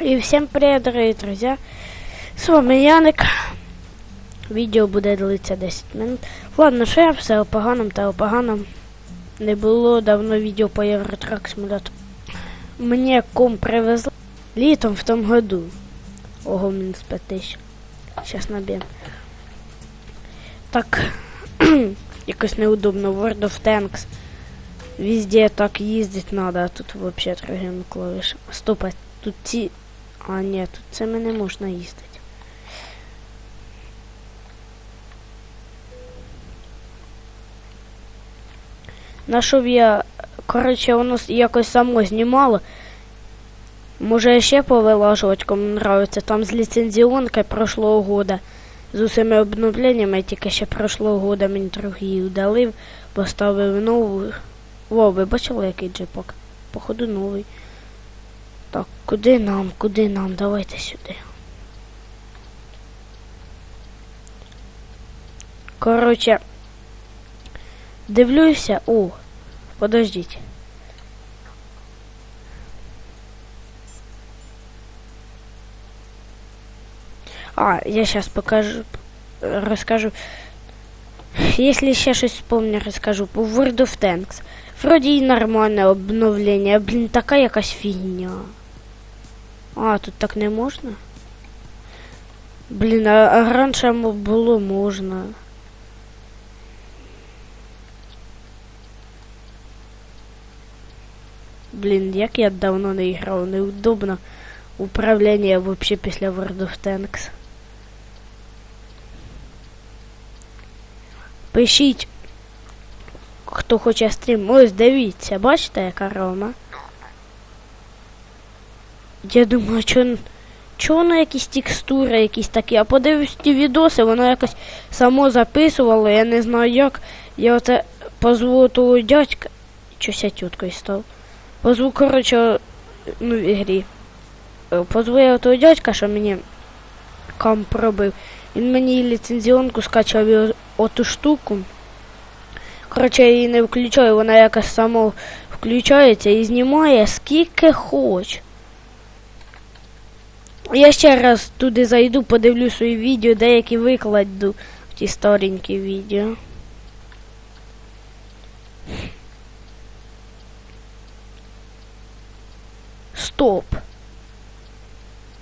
І всім привіт, дорогі друзі. З вами Яник. Відео буде длитися 10 минут. Ладно, що я все поганому та поганому. Не було давно відео по Євротрак симулятору. Мені ком привезли літом в тому году. Ого, мінус 5 тисяч. Щас наб'ємо. Так, якось неудобно. World of Tanks. Везде так їздить надо, а тут вообще другим клавішем. Стоп, а тут ці. А, ні, тут цими не можна їздити. Нашов я. Коротше, воно якось само знімало. Може я ще повилажувати, кому нравиться. Там з ліцензіонкою прошлого года. З усіма обновленнями, тільки ще прошлого года мені другий удалив, поставив нову. Во, ви бачили, який джипок? Походу новий. Так, куди нам, куди нам? Давайте сюди. Коротше, дивлюся. О, подождіть. А, я сейчас покажу, расскажу. Если ще щось вспомню, розкажу. По World of Tanks. Вроді і нормальне обновлення, блін, така якась фігня. А, тут так не можна? Блін, а, раніше було можна. Блін, як я давно не грав, неудобно управління вообще після World of Tanks. Пишіть, хто хоче стрім. Ось дивіться, бачите, яка рома? Я думаю, чо, чо воно якісь текстури якісь такі, а подивлюсь ті відоси, воно якось само записувало, я не знаю як. Я оце позву того дядька. Чось я тіткою став. Позву, коротше, ну, в ігрі. Е, Позву я того дядька, що мені комп пробив. Він мені ліцензіонку скачав і оту штуку. Коротше, я її не включаю, вона якось само включається і знімає скільки хоч. Я ще раз туди зайду, подивлю свої відео, деякі викладу в ті старенькі відео. Стоп.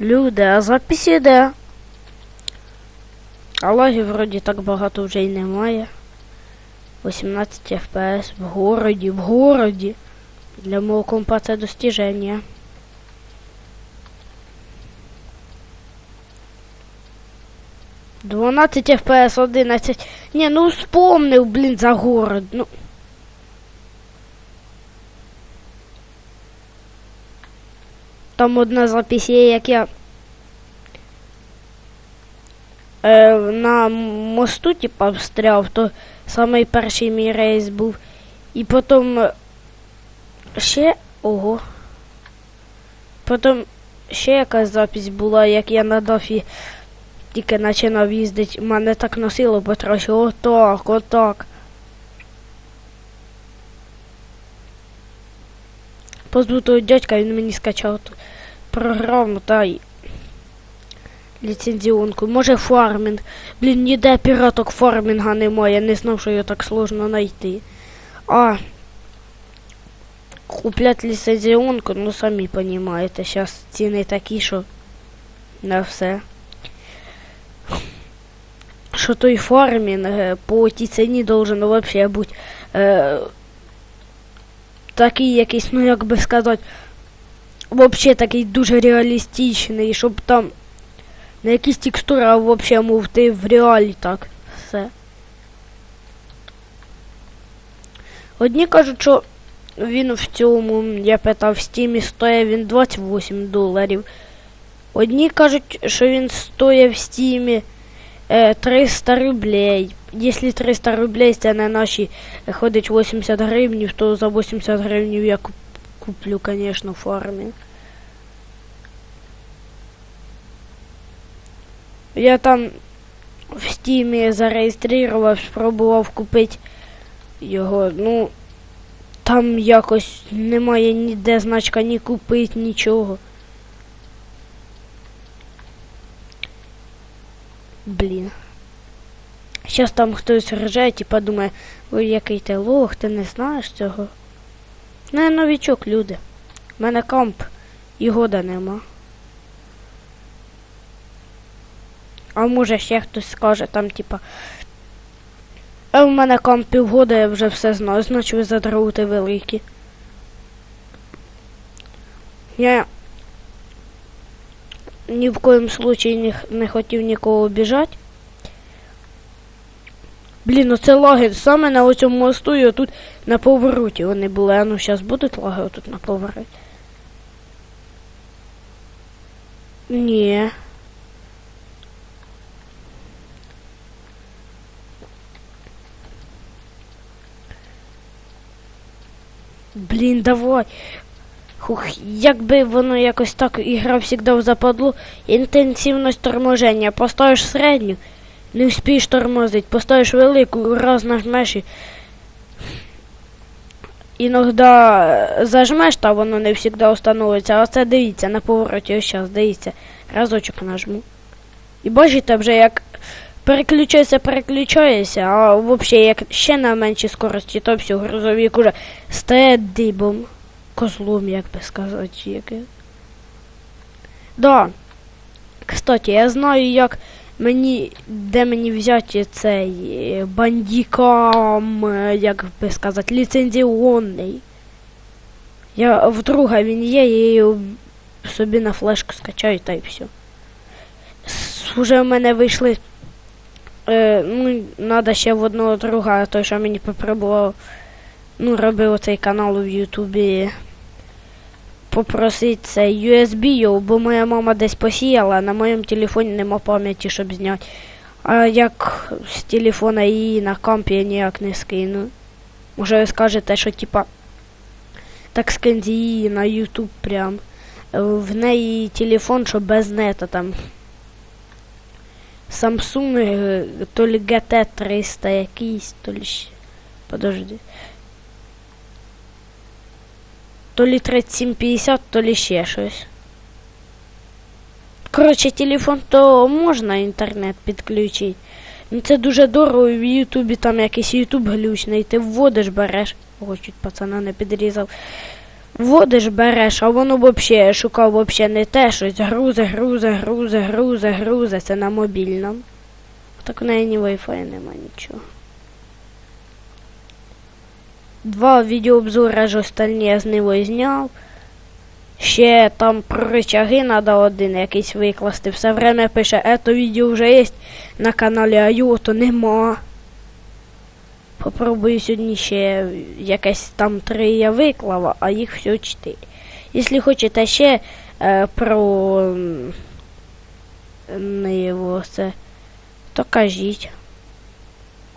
Люди, а запись іде. А лагів вроді так багато вже й немає. 18 FPS в городі, в городі. Для мого компа це достіження. Дванадцять FPS, 11. Ні, ну вспомнив, блін, за город. Ну. Там одна запись є, як я е, на мосту, типа, встряв, то самий перший мій рейс був. І потім е, ще. Ого. Потім ще якась запись була, як я на дафі тільки починав їздити. Мене так носило потрохи. Отак, отак. Позву того дядька, він мені скачав ту програму та й ліцензіонку. Може фармінг. Блін, ніде піраток фармінга немає, я не знав, що його так сложно знайти. А куплять ліцензіонку, ну самі розумієте, зараз ціни такі, що на все. Що той фармінг е, по тій ціні должен вообще бути е, такий якийсь, ну як би сказати, вообще такий дуже реалістичний, щоб там не якісь текстури, а вообще, мов ти в реалі так. Все. Одні кажуть, що він в цьому, я питав, в стімі стоїть він 28 доларів. Одні кажуть, що він стоїть в стімі 300 рублей. Якщо 300 рублей це на наші е, ходить 80 гривнів, то за 80 гривнів я куп- куплю, звісно, фармінг. Я там в стімі зареєстрував, спробував купити його. Ну, там якось немає ніде значка ні купити, нічого. Блін. Щас там хтось рже, типа думає, ой, який ти лох, ти не знаєш цього. Ну, я новічок, люди. У мене комп і года нема. А може ще хтось скаже там, типа. А в мене комп півгода, я вже все знаю, значить ви задроути великі. Я ні в коєму случаї не, не хотів нікого обіжати. Блін, оце лаги саме на оцьому мосту і отут на повороті вони були. А ну зараз будуть лаги отут на повороті. Ні. Блін, давай. Хух, якби воно якось так ігра завжди в западло, інтенсивність торможення, поставиш середню, не вспієш тормозить, поставиш велику, раз нажмеш і Іноді зажмеш, та воно не завжди встановиться, а це дивіться на повороті, ось зараз, дивіться, разочок нажму. І бачите, вже як переключається, переключається, а взагалі як ще на меншій скорості, то все, грузовик уже стає дибом. Козлом, як би сказати, яке. Да. Кстати, я знаю, як мені, де мені взяти цей е, бандікам, е, як би сказати, ліцензіонний. Я вдруге він є, я його собі на флешку скачаю та й все. Уже в мене вийшли. Е, ну, треба ще в одного друга, той, що мені попробував, ну, робив оцей канал в Ютубі. Попросити цей USB бо моя мама десь посіяла, на моєму телефоні нема пам'яті, щоб зняти. А як з телефона її на компі я ніяк не скину. Може ви скажете, що типа так скиньте її на YouTube прям. В неї телефон, що без нета там. Samsung то ли GT 300 якийсь, то ли ще. Подожди. То ли 3750, то ли ще щось. Коротше, телефон то можна інтернет підключити. Ну це дуже дорого, в Ютубі там якийсь Ютуб глючний, ти вводиш, береш. О, чуть пацана не підрізав. Вводиш, береш, а воно взагалі, шукав взагалі не те, щось грузе, грузе, грузе, грузе, грузе, це на мобільному. Так в неї ні Wi-Fi нема нічого. Два відеообзора ж остальні з нього зняв. Ще там про рычаги треба один якийсь викласти. Все время пише, ето відео вже є на каналі, а його то нема. Попробую сьогодні ще якесь там три я виклав, а їх всього чотири. Якщо хочете ще е, про не його це, то кажіть.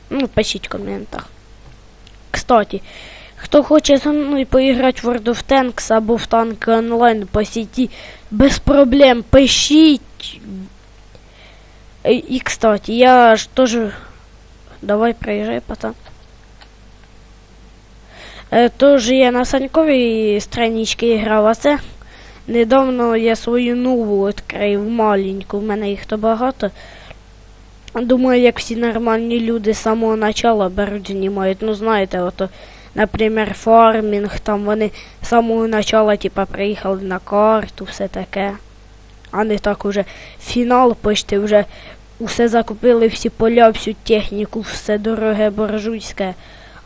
Ну, пишіть в коментах. Кстати, хто хоче зі мною поіграти в World of Tanks або в танки онлайн по сеті, без проблем пишіть. Е, І, кстати, я ж теж... Давай, приїжджай, пацан. Е, Тож я на Саньковій страничці грав, а це недавно я свою нову відкрив маленьку, в мене їх то багато. Думаю, як всі нормальні люди з самого начала беруть, знімають. Ну, знаєте, ото, наприклад, фармінг, там вони з самого начала, типа, приїхали на карту, все таке. А не так уже фінал почти вже усе закупили, всі поля, всю техніку, все дороге боржуйське,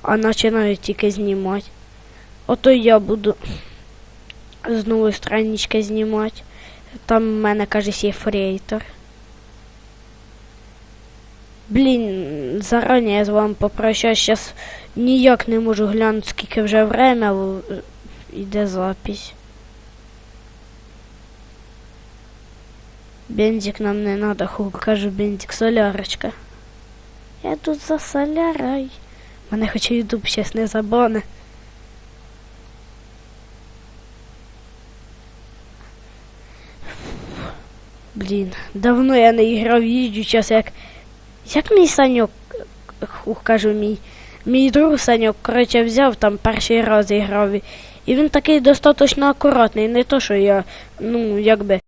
а починають тільки знімати. Ото я буду з нової странички знімати. Там в мене, кажись, є фрейтор. Блін, зарані я з вами попрощаюсь. Зараз ніяк не можу глянути, скільки вже время йде запись. Бензик нам не надо, ху, кажу бензик, солярочка. Я тут за солярой. Мене хоча ютуб щас не забане. Блін, давно я не грав, їжджу час як. Як мій Саньок, кажу мій, мій друг Саньок, коротше, взяв там перший раз і грав. І він такий достатньо акуратний, не то, що я, ну, якби.